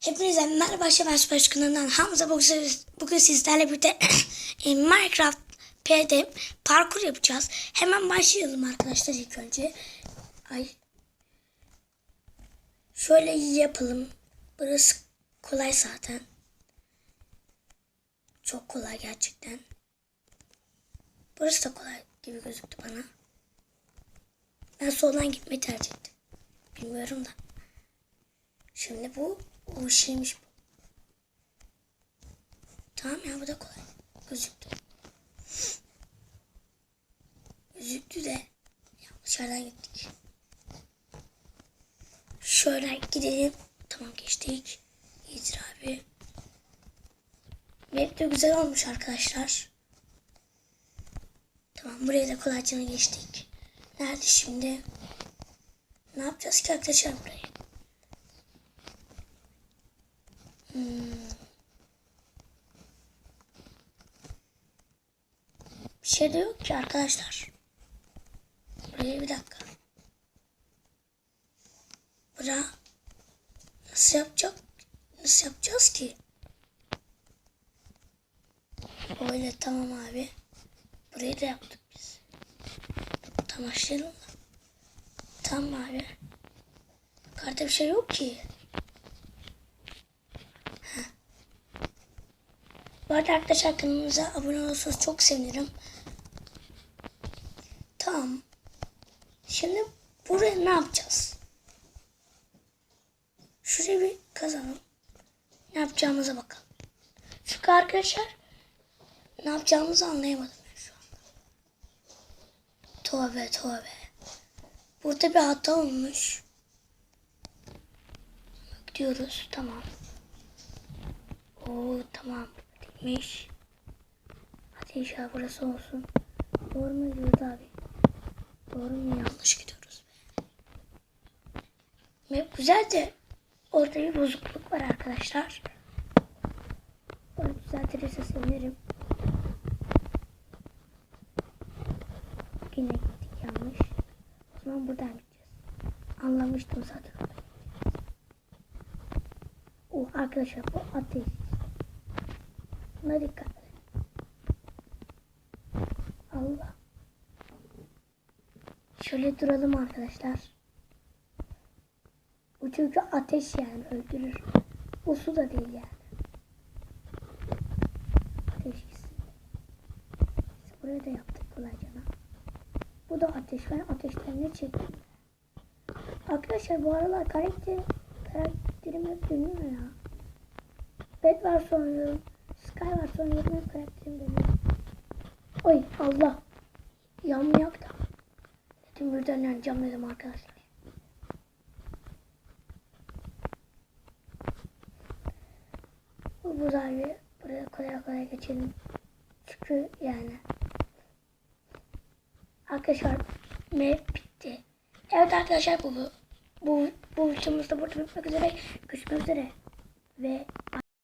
Hepinize merhaba Şevaş Başkanı'ndan Hamza bugün, bugün sizlerle birlikte e, Minecraft P'de parkur yapacağız. Hemen başlayalım arkadaşlar ilk önce. Ay. Şöyle yapalım. Burası kolay zaten. Çok kolay gerçekten. Burası da kolay gibi gözüktü bana. Ben soldan gitmeyi tercih ettim. Bilmiyorum da. Şimdi bu o şeymiş bu. Tamam ya bu da kolay. Gözüktü. Gözüktü de yanlış yerden gittik. Şöyle gidelim. Tamam geçtik. İyidir abi. Map de güzel olmuş arkadaşlar. Tamam buraya da kolayca geçtik. Nerede şimdi? Ne yapacağız ki arkadaşlar burayı? Bir şey de yok ki arkadaşlar. Buraya bir dakika. Bura nasıl yapacak? Nasıl yapacağız ki? Öyle tamam abi. Burayı da yaptık biz. Tamam başlayalım. Tamam abi. Yukarıda bir şey yok ki. Bu arada kanalımıza abone olursanız çok sevinirim. Tamam. Şimdi buraya ne yapacağız? Şuraya bir kazalım. Ne yapacağımıza bakalım. Çünkü arkadaşlar ne yapacağımızı anlayamadım ben şu anda. Tövbe tövbe. Burada bir hata olmuş. Bak diyoruz. Tamam. Oo tamam. Dikmiş. Hadi inşallah burası olsun. Doğru mu gidiyoruz abi? Doğru mu yanlış gidiyoruz be? Map güzel de orada bir bozukluk var arkadaşlar. Onu düzeltirse sevinirim. Yine gittik yanlış. O zaman buradan gideceğiz. Anlamıştım zaten. Oh arkadaşlar bu ateş. Buna dikkat. Allah. Şöyle duralım arkadaşlar. Bu çünkü ateş yani öldürür. Bu su da değil yani. Ateş gitsin. Biz buraya da yaptık kolayca. Bu da ateş. Ben ateşten ne çektim? Arkadaşlar bu aralar karakter, karakterim hep dönüyor ya. Bed var oynuyorum. Sky var oynuyorum. Hep karakterim dönüyor. Oy Allah. Yanmayak da. Dedim birden yanacağım dedim arkadaşlar. Bu güzel bir buraya kolay kolay geçelim. Çünkü yani. Arkadaşlar map bitti. Evet arkadaşlar bu bu bu, bu videomuzda burada bitmek üzere. Görüşmek üzere. Ve